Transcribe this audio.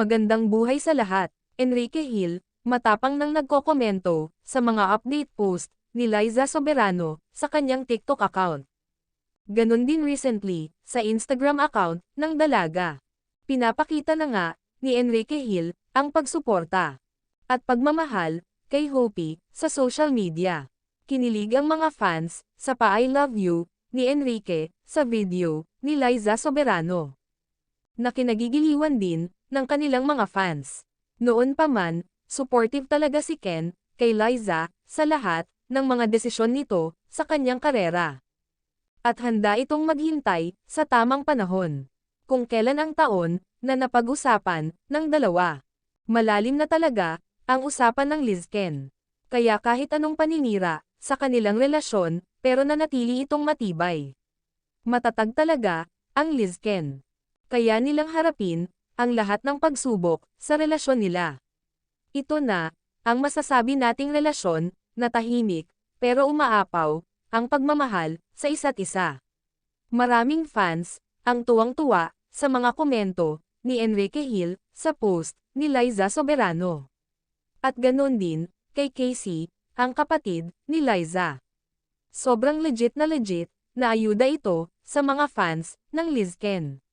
Magandang buhay sa lahat. Enrique Hill, matapang nang nagkokomento sa mga update post ni Liza Soberano sa kanyang TikTok account. Ganon din recently sa Instagram account ng dalaga. Pinapakita na nga ni Enrique Hill ang pagsuporta at pagmamahal kay Hopi sa social media. Kinilig ang mga fans sa pa I love you ni Enrique sa video ni Liza Soberano. Na kinagigiliwan din ng kanilang mga fans. Noon pa man, supportive talaga si Ken kay Liza sa lahat ng mga desisyon nito sa kanyang karera. At handa itong maghintay sa tamang panahon. Kung kailan ang taon na napag-usapan ng dalawa. Malalim na talaga ang usapan ng Liz Ken. Kaya kahit anong paninira sa kanilang relasyon, pero nanatili itong matibay. Matatag talaga ang Liz Ken. Kaya nilang harapin ang lahat ng pagsubok sa relasyon nila. Ito na, ang masasabi nating relasyon, na tahimik, pero umaapaw, ang pagmamahal, sa isa't isa. Maraming fans, ang tuwang-tuwa, sa mga komento, ni Enrique Hill, sa post, ni Liza Soberano. At ganon din, kay Casey, ang kapatid, ni Liza. Sobrang legit na legit, na ayuda ito, sa mga fans, ng Liz Ken.